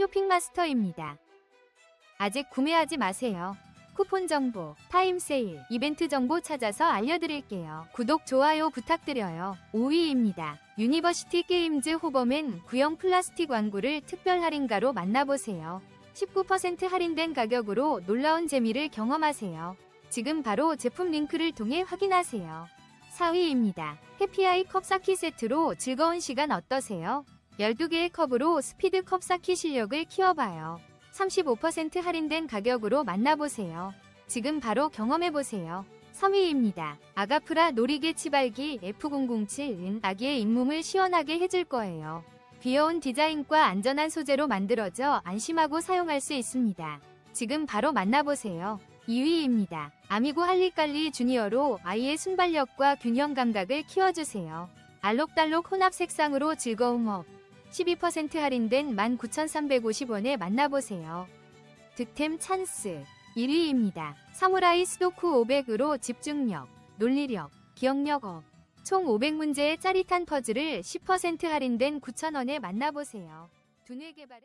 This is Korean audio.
쇼핑마스터입니다. 아직 구매하지 마세요. 쿠폰 정보, 타임 세일, 이벤트 정보 찾아서 알려드릴게요. 구독, 좋아요 부탁드려요. 5위입니다. 유니버시티 게임즈 호버맨 구형 플라스틱 왕구를 특별 할인가로 만나보세요. 19% 할인된 가격으로 놀라운 재미를 경험하세요. 지금 바로 제품 링크를 통해 확인하세요. 4위입니다. 해피아이 컵 쌓기 세트로 즐거운 시간 어떠세요? 12개의 컵으로 스피드 컵 쌓기 실력을 키워봐요. 35% 할인된 가격으로 만나보세요. 지금 바로 경험해보세요. 3위입니다. 아가프라 놀이개 치발기 F007은 아기의 잇몸을 시원하게 해줄 거예요. 귀여운 디자인과 안전한 소재로 만들어져 안심하고 사용할 수 있습니다. 지금 바로 만나보세요. 2위입니다. 아미고 할리갈리 주니어로 아이의 순발력과 균형 감각을 키워주세요. 알록달록 혼합 색상으로 즐거움 업. 12% 할인된 19,350원에 만나보세요. 득템 찬스 1위입니다. 사무라이 스도쿠 500으로 집중력, 논리력, 기억력 업. 총 500문제의 짜릿한 퍼즐을 10% 할인된 9,000원에 만나보세요. 두뇌 개발에